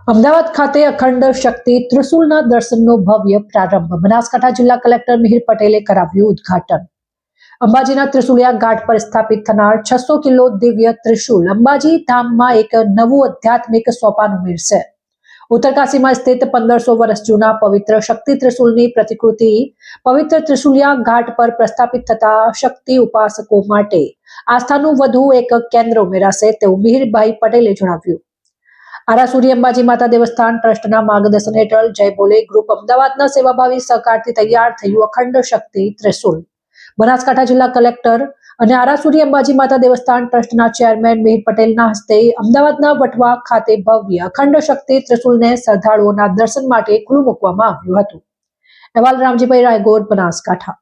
અમદાવાદ ખાતે અખંડ શક્તિ ત્રિશુલના દર્શનનો ભવ્ય પ્રારંભ. બનાસકાંઠા જિલ્લા કલેક્ટર મિહિર પટેલે કરાવ્યું ઉદ્ઘાટન. અંબાજીના ત્રિશુલિયા ઘાટ પર સ્થાપિત થનાર છસો કિલો દિવ્ય ત્રિશુલ અંબાજી ધામમાં એક નવું આધ્યાત્મિક સોપાન ઉમેરશે. ઉત્તરકાશીમાં સ્થિત પંદરસો વર્ષ જૂના પવિત્ર શક્તિ ત્રિશુલની પ્રતિકૃતિ પવિત્ર ત્રિશુલિયા ઘાટ પર પ્રસ્થાપિત થતા શક્તિ ઉપાસકો માટે આસ્થાનું વધુ એક કેન્દ્ર ઉમેરાશે તેવું મિહિરભાઈ પટેલે જણાવ્યું. આરાસુરી અંબાજી માતા દેવસ્થાન ટ્રસ્ટના માર્ગદર્શન હેઠળ જય બોલે ગ્રુપ અમદાવાદના સેવાભાવી સહકારથી તૈયાર થયું અખંડ શક્તિ ત્રિશુલ. બનાસકાંઠા જિલ્લા કલેક્ટર અને આરાસુરી અંબાજી માતા દેવસ્થાન ટ્રસ્ટના ચેરમેન મિહિર પટેલના હસ્તે અમદાવાદના વટવા ખાતે ભવ્ય અખંડ શક્તિ ત્રિશુલને શ્રદ્ધાળુઓના દર્શન માટે ખુલ્લું મૂકવામાં આવ્યું હતું. અહેવાલ રામજીભાઈ રાયગોર, બનાસકાંઠા.